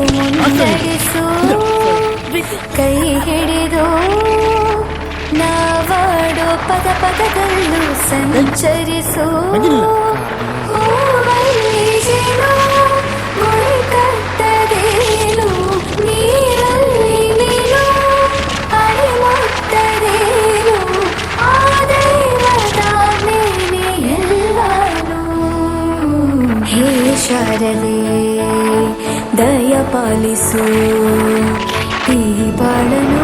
ಮುನ್ನಡೆಸು ಕೈ ಹಿಡಿದು ನಾವಾಡೋ ಪದ ಪದಗಳು ಸಂಚರಿಸು ಹೂವಲ್ಲಿ ಪಾಲಿಸು. ಈ ಬಾಳನು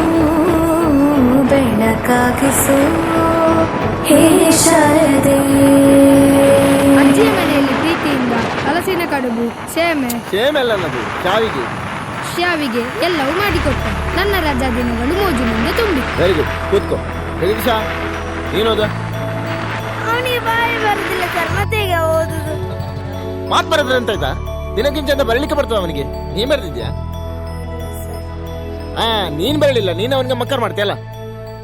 ಬೆಳಕಾಗಿಸು ಹೇ ಶಾರದೆ. ಅಜ್ಜಿಯ ಮನೆಯಲ್ಲಿ ಪ್ರೀತಿಯಿಂದ ಹಲಸಿನ ಕಡುಬು ಸೇಮೆ ಸೇಮೆಲ್ಲ ನದು ಶಾವಿಗೆ. ಶ್ಯಾವಿಗೆ ಎಲ್ಲವೂ ಮಾಡಿಕೊಟ್ಟ. ನನ್ನ ರಜಾ ದಿನಗಳು ಮೋಜಿನಿಂದ ತುಂಬಿ. ವೆರಿ ಗುಡ್ ಕೂತ್ಕೋ. ಜಗದೀಶ ನೀನೋದ ಅವನಿಗೆ ಬಾಯಿ ಬರುದಿಲ್ಲ ಸರ್ ಮತ್ತೆ ಈಗ ಓದುದು? ಮಾತು ಬರೋದ್ರೆ ಅಂತ ಬರಲಿಕ್ಕೆ ಬರ್ತದ ಅವನಿಗೆ. ನೀನ್ ಬರ್ತಿದ್ಯಾ ಹಾ, ನೀನ್ ಬರಲಿಲ್ಲ. ನೀನ್ ಅವನಿಗೆ ಮಕ್ಕರ್ ಮಾಡ್ತೀಯಲ್ಲ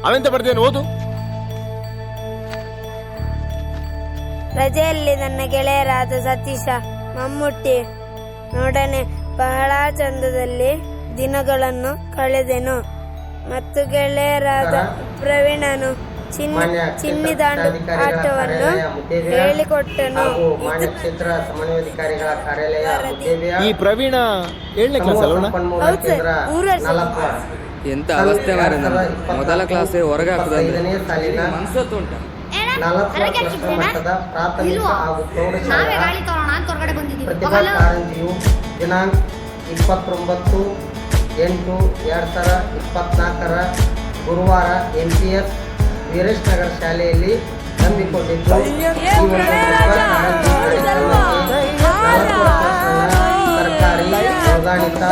ಅವೆಂತ ಬರ್ದೇನು ಓದು. ರಜೆಯಲ್ಲಿ ನನ್ನ ಗೆಳೆಯರಾದ ಸತೀಶ ಮಮ್ಮುಟ್ಟಿ ನೋಡನೆ ಬಹಳ ಚಂದದಲ್ಲಿ ದಿನಗಳನ್ನು ಕಳೆದೆನು. ಮತ್ತು ಗೆಳೆಯರಾದ ಪ್ರವೀಣನು ಚಿನ್ನ ಚಿನ್ನಿದಾಂಡು ಆಟವನ್ನು ಹೇಳಿಕೊಟ್ಟನು. ಕ್ಷೇತ್ರ ಸಮನ್ವಯಾಧಿಕಾರಿಗಳ ಕಾರ್ಯಾಲಯ ಈ ಪ್ರವೀಣ ಏಳನೇ ಕ್ಲಾಸ್ ಹೌದು ಸರ್, ಮೂರು ವರ್ಷ. ಎಂತ ಅವಸ್ಥೆ ಮಾರೆ ಮೊದಲ ಕ್ಲಾಸ್ ಹೊರಗೆ ಹಾಕುದಂದ್ರೆ ಮನ್ಸತ್ತು ಉಂಟ. ನಾಲ್ಕು ಮಟ್ಟದ ಪ್ರಾಥಮಿಕ ಹಾಗೂ ಪ್ರೌಢಶಾಲಾ ಪ್ರತಿಭಾ ಕಾರಂಜಿಯು ದಿನಾಂಕ ಇಪ್ಪತ್ತೊಂಬತ್ತು ಎಂಟು ಎರಡು ಸಾವಿರ ಇಪ್ಪತ್ನಾಲ್ಕರ ಗುರುವಾರ M P S Veeresh Nagar ಶಾಲೆಯಲ್ಲಿ ಹಮ್ಮಿಕೊಂಡಿದ್ದು ಸರ್ಕಾರಿ ಅನುದಾನಿತ